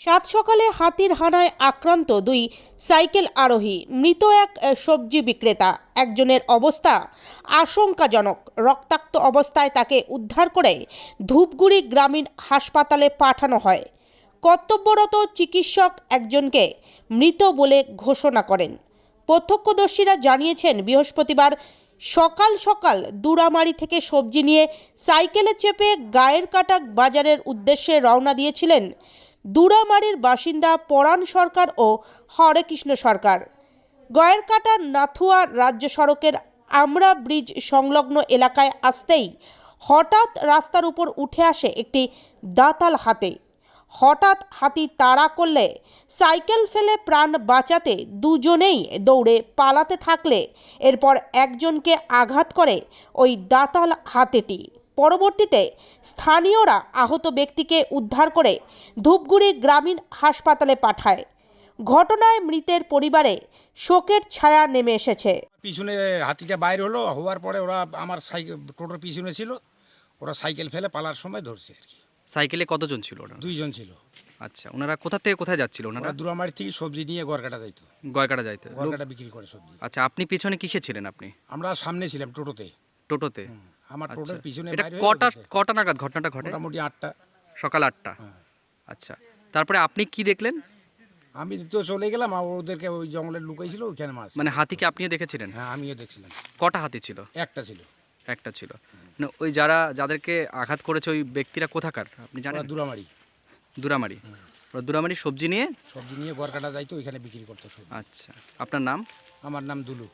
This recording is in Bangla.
সাত সকালে হাতির হানায় আক্রান্ত দুই সাইকেল আরোহী, মৃত এক সবজি বিক্রেতা। একজনের অবস্থা আশঙ্কাজনক। রক্তাক্ত অবস্থায় তাকে উদ্ধার করে ধূপগুড়ি গ্রামীণ হাসপাতালে পাঠানো হয়। কর্তব্যরত চিকিৎসক একজনকে মৃত বলে ঘোষণা করেন। প্রত্যক্ষদর্শীরা জানিয়েছেন, বৃহস্পতিবার সকাল সকাল দুরামারি থেকে সবজি নিয়ে সাইকেলে চেপে গায়ের কাটা বাজারের উদ্দেশ্যে রওনা দিয়েছিলেন দুরামারির বাসিন্দা পরাণ সরকার ও হরেকৃষ্ণ সরকার। গয়ের কাটা নাথুয়া রাজ্য সড়কের আমরা ব্রিজ সংলগ্ন এলাকায় আসতেই হঠাৎ রাস্তার উপর উঠে আসে একটি দাতাল হাতে। হঠাৎ হাতি তাড়া করলে সাইকেল ফেলে প্রাণ বাঁচাতে দুজনেই দৌড়ে পালাতে থাকলে এরপর একজনকে আঘাত করে ওই দাতাল হাতেটি। পরবর্তীতে স্থানীয়রা আহত ব্যক্তিকে উদ্ধার করে ধূপগুড়ি গ্রামীণ হাসপাতালে পাঠায়। ঘটনায় মৃতের পরিবারে শোকের ছায়া নেমে এসেছে। পিছনে হাতিটা বাইর হলো হওয়ার পরে ওরা আমার সাইকেল টোটোর পিছনে ছিল। ওরা সাইকেল ফেলে পালার সময় ধরছে আর কি। সাইকেলে কতজন ছিল ওনারা? দুইজন ছিল। আচ্ছা ওনারা কোথা থেকে কোথায় যাচ্ছিল ওনারা? ওরা দুরামারি থেকে সবজি নিয়ে গড়কাটা যাইতো। গয়কাটা যাইতে। গড়কাটা বিক্রি করে সবজি। আচ্ছা আপনি পিছনে কিসে ছিলেন আপনি? আমরা সামনে ছিলাম টোটোতে। টোটোতে? আমার আচ্ছা। টোটোর পিছনে এটা কটা কটা নাগাদ ঘটনাটা ঘটে? মোটামুটি আটটা। সকাল আটটা। হ্যাঁ। আচ্ছা। তারপরে আপনি কি দেখলেন? আমি তো চলে গেলাম আর ওদেরকে ওই জঙ্গলে লুকাইছিল ওইখানে মাছ মানে হাতিকে আপনিও দেখেছিলেন? হ্যাঁ আমিও দেখছিলাম। কটা হাতি ছিল? একটা ছিল। একটা ছিল। মানে ওই যারা যাদেরকে আঘাত করেছে ওই ব্যক্তিরা কোথাকার? আপনি জানেন? দুরামারি। দুরামারি। ওরা দুরামারি সবজি নিয়ে? সবজি নিয়ে গড়কাটা যাইতো ওইখানে বিক্রি করতো আচ্ছা। আপনার নাম? আমার নাম দুলু।